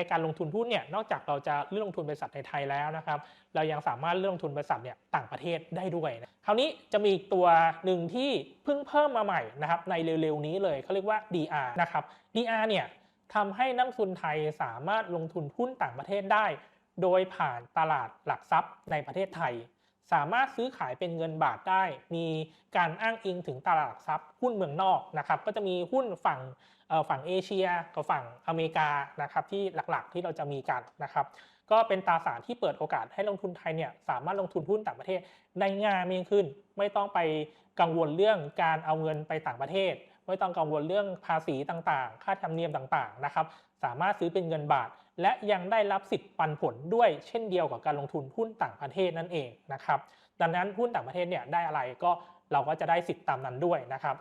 ในการลงทุนหุ้นเนี่ยนอกจากเราจะเลือกลงทุนบริษัทในไทยแล้วนะครับ เรายังสามารถเลือกลงทุนบริษัทเนี่ยต่างประเทศได้ด้วยนะคราวนี้จะมีอีกตัวหนึ่งที่เพิ่งเพิ่มมาใหม่นะครับในเร็วๆนี้เลยเขาเรียกว่า DR นะครับ DR เนี่ยทำให้นักทุนไทยสามารถลงทุนหุ้นต่างประเทศได้ โดยผ่านตลาดหลักทรัพย์ในประเทศไทย สามารถซื้อขายเป็นเงินบาทได้ มีการอ้างอิงถึงตลาดหลักทรัพย์หุ้นเมืองนอกนะครับ ก็จะมีหุ้นฝั่งฝั่งเอเชียกับฝั่งอเมริกานะครับที่หลักๆที่เราจะมีกันนะครับ ก็เป็นตราสารที่เปิดโอกาสให้ลงทุนไทยเนี่ยสามารถลงทุนหุ้นต่างประเทศได้ง่ายมากขึ้น ไม่ต้องไปกังวลเรื่องการเอาเงินไปต่างประเทศ ไม่ต้องกังวลเรื่องภาษีต่างๆ ค่าธรรมเนียมต่างๆนะครับสามารถซื้อเป็นเงินบาท และยังได้รับสิทธิ์ปันผลด้วยเช่นเดียวกับการลงทุนหุ้นต่างประเทศนั่นเองนะครับดังนั้นหุ้นต่างประเทศเนี่ยได้อะไรก็เราก็จะได้สิทธิ์ตามนั้นด้วยนะครับ